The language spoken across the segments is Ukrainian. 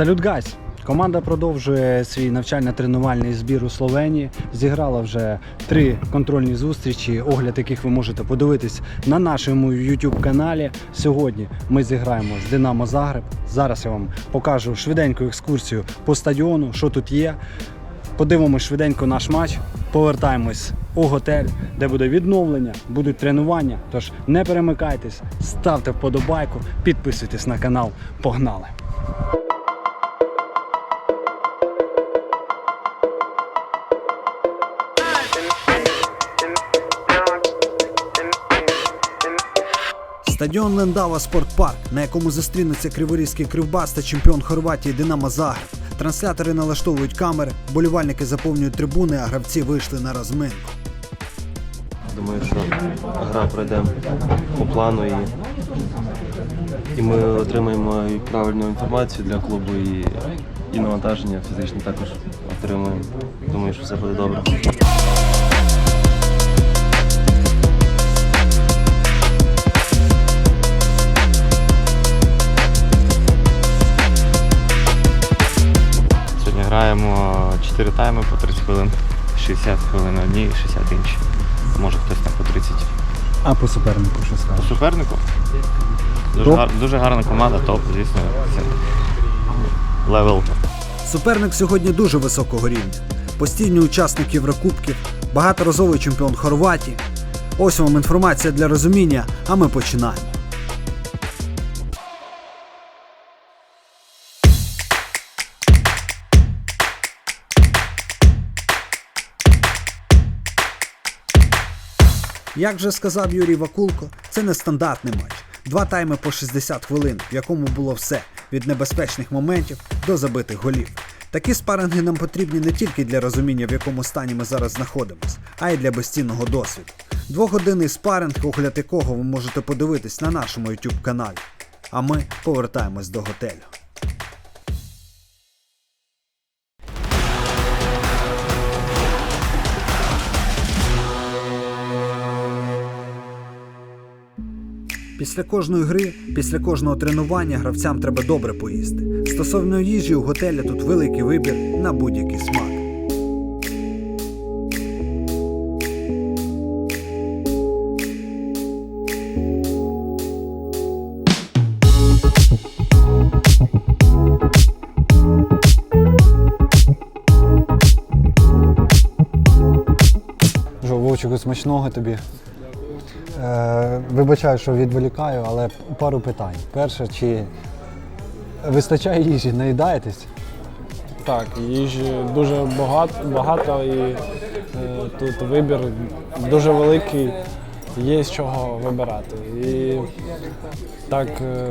Салют гайс! Команда продовжує свій навчально-тренувальний збір у Словенії. Зіграла вже три контрольні зустрічі, огляд яких ви можете подивитись на нашому YouTube каналі. Сьогодні ми зіграємо з Динамо Загреб. Зараз я вам покажу швиденьку екскурсію по стадіону, що тут є. Подивимось швиденько наш матч, повертаємось у готель, де буде відновлення, будуть тренування. Тож не перемикайтесь, ставте вподобайку, підписуйтесь на канал. Погнали! Стадіон Лендава Спортпарк, на якому зустрінуться Криворізький кривбас та чемпіон Хорватії Динамо Загреб. Транслятори налаштовують камери, болівальники заповнюють трибуни, а гравці вийшли на розминку. Думаю, що гра пройде по плану і, і ми отримаємо і правильну інформацію для клубу і, і навантаження фізичне також отримаємо. Думаю, що все буде добре. Граємо 4 тайми по 30 хвилин. 60 хвилин одні, 60 інші. Може хтось там по 30. А по супернику що По скажеш? супернику. Дуже, Топ? гар, дуже гарна команда, топ, звісно. Це левел. Суперник сьогодні дуже високого рівня. Постійний учасник Єврокубків, багаторазовий чемпіон Хорватії. Ось вам інформація для розуміння, а ми починаємо. Як вже сказав Юрій Вакулко, це не стандартний матч. Два тайми по 60 хвилин, в якому було все від небезпечних моментів до забитих голів. Такі спаринги нам потрібні не тільки для розуміння, в якому стані ми зараз знаходимося, а й для безцінного досвіду. Двогодинний спаринг, огляд якого ви можете подивитись на нашому YouTube каналі. А ми повертаємось до готелю. Після кожної гри, після кожного тренування гравцям треба добре поїсти. Стосовно їжі у готелі тут великий вибір на будь-який смак. Вовчику, смачного тобі. Е, вибачаю, що відволікаю, але пару питань. Перше, чи вистачає їжі, наїдаєтесь? Так, їжі дуже багато, багато і е, тут вибір дуже великий, є з чого вибирати. І так е,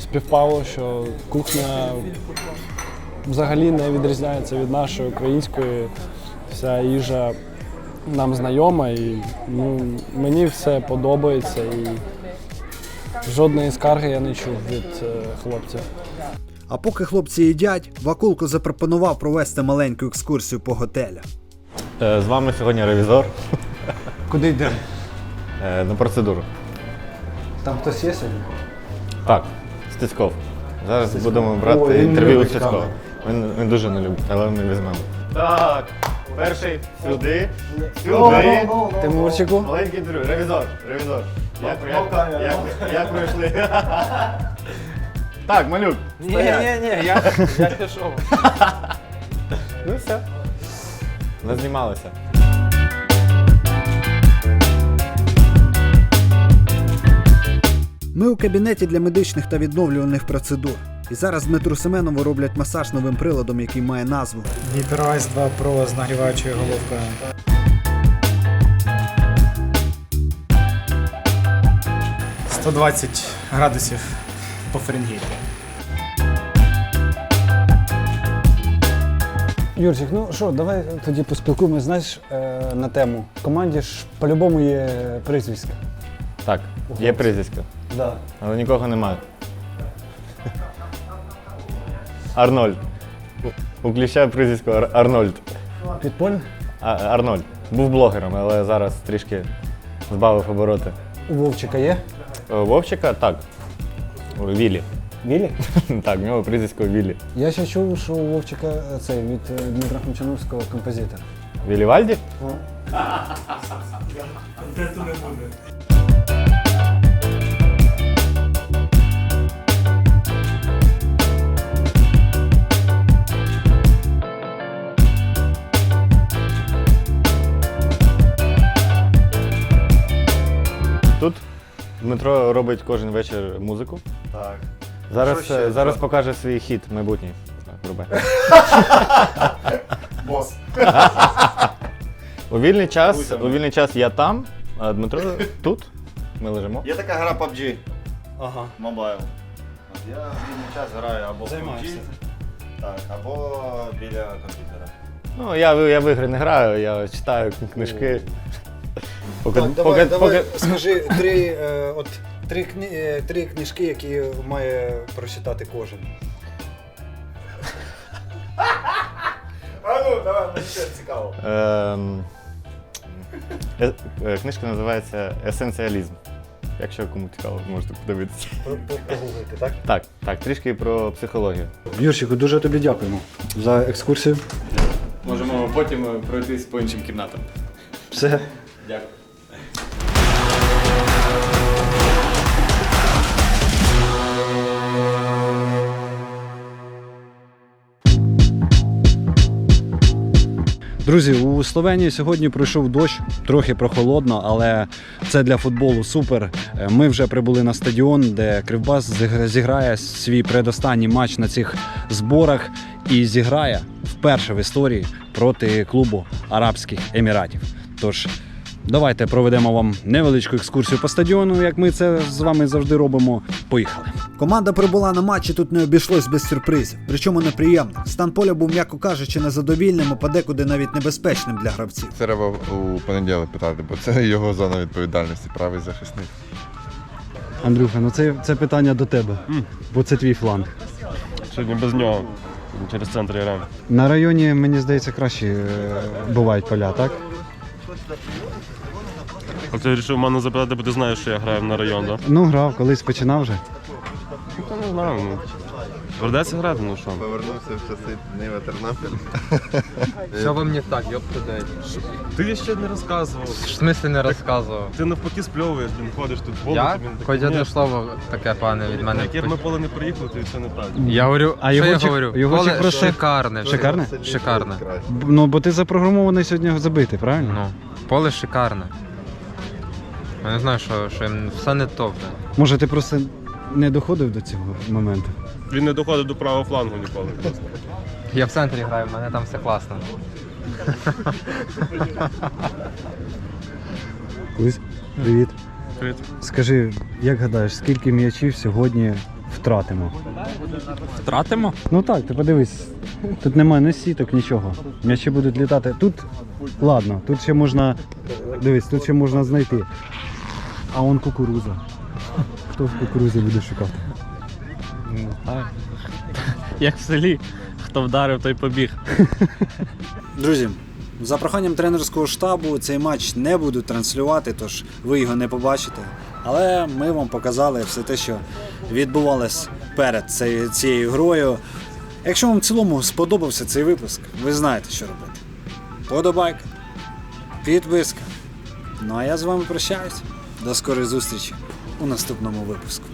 співпало, що кухня взагалі не відрізняється від нашої української. Вся їжа нам знайома і ну, мені все подобається і жодної скарги я не чув від е, хлопців. А поки хлопці їдять, Вакулко запропонував провести маленьку екскурсію по готелю. Е, З вами сьогодні ревізор Куди йдемо? е, на процедуру. Там хтось є сьогодні? Так, Стецьков. Зараз будемо брати він інтерв'ю у любить Стецькова. камеру. Він, він дуже не любить, але ми візьмемо. Так, перший сюди, Тимурчику. Маленький інтерв'ю. Ревізор, ревізор. Як, як, як, як пройшли? Так, малюк. Ні, ні, ні, я, я пішов. Ну все. Назнімалися. Ми у кабінеті для медичних та відновлювальних процедур. І зараз Дмитру Семенову роблять масаж новим приладом, який має назву Віберайс 2 Pro з нагріваючою головкою. «120 градусів по Фаренгейту. Юрчик, ну що, давай тоді поспілкуємось, знаєш, е, на тему. В команді ж по-любому є прізвиська. Так, є прізвисько, Да. але нікого немає. Арнольд. У кліща прізвисько Ар- Арнольд. Підпольно? А, Арнольд. Був блогером, але зараз трішки збавив обороти. У Вовчика є? Е, Вовчика так. Вілі. Вілі? Так, в нього прізвисько Віллі. Я ще чув, що у Вовчика е, цей від е, Дмитра Хомчановського композитор. Віллі Тут Дмитро робить кожен вечір музику. Так. Зараз, Що ще? е, зараз покаже свій хіт майбутній. Так, врубай. Бос. У вільний час, у вільний час я там, а Дмитро тут. Ми лежимо. Є така гра PUBG Ага. Mobile. От я в вільний час граю або в Займаєшся. PUBG, так, або біля комп'ютера. Ну, я, в- я в ігри не граю, я читаю книжки. Поки, Так, поки, давай, давай, поки- скажи три, е, от, три, кни, е, три книжки, які має прочитати кожен. А ну, давай, мені ще цікаво. Ем, е- е, книжка називається Есенціалізм. Якщо кому цікаво, можете подивитися. Погуглити, так? Так, так, трішки про психологію. Юрчику, дуже тобі дякуємо за екскурсію. Можемо потім пройтись по іншим кімнатам. Все. Дякую. Друзі, у Словенії сьогодні пройшов дощ, трохи прохолодно, але це для футболу супер. Е, Ми вже прибули на стадіон, де Кривбас зіграє свій предостанній матч на цих зборах і зіграє вперше в історії проти клубу Арабських Еміратів. Тож давайте проведемо вам невеличку екскурсію по стадіону, як ми це з вами завжди робимо. Поїхали. Команда прибула на матч і тут не обійшлось без сюрпризів, причому неприємних. Стан поля був, м'яко кажучи, незадовільним, а подекуди навіть небезпечним для гравців. Це треба у понеділок питати, бо це його зона відповідальності, правий захисник. Андрюха, ну це, це питання до тебе, бо це твій фланг. Сьогодні без нього. Через центр граємо. На районі, мені здається, кращі е, бувають поля, так? А ти вирішив мене запитати, бо ти знаєш, що я граю на район, так? Ну, грав, колись починав вже. Та не знаю, ну. Придеться грати, ну що. Повернувся в часи Нива Тернопіль. Що вам не так, ёб туди? Ти ще не розказував. В смислі не розказував? Ти навпаки спльовуєш, блін, ходиш тут поле. Я? тобі таке, Хоч одне слово таке пане від мене. Як ми поле не приїхали, то це неправда. Я говорю, А що його я чек- говорю? його Поле чек шикарне. Шикарне? Шикарне. Б- Ну, бо ти запрограмований сьогодні забити, правильно? Ну, поле шикарне. Я не знаю, що, що їм все не то. блін. Може, ти просто не доходив до цього моменту? Він не доходить до правого флангу ніколи. Я в центрі граю, в мене там все класно. Кузь, привіт. Привіт. Скажи, як гадаєш, скільки м'ячів сьогодні втратимо? Втратимо? Ну так, ти подивись, тут немає ні сіток, нічого. М'ячі будуть літати. Тут, ладно, тут ще можна. Дивись, тут ще можна знайти. А он кукуруза. Хто в кукурузі буде шукати? Як в селі. Хто вдарив, той побіг. Друзі, за проханням тренерського штабу цей матч не будуть транслювати, тож ви його не побачите. Але ми вам показали все те, що відбувалось перед цією, цією грою. Якщо вам в цілому сподобався цей випуск, ви знаєте, що робити. Подобайка, підписка. Ну а я з вами прощаюсь. До скорої зустрічі у наступному випуску.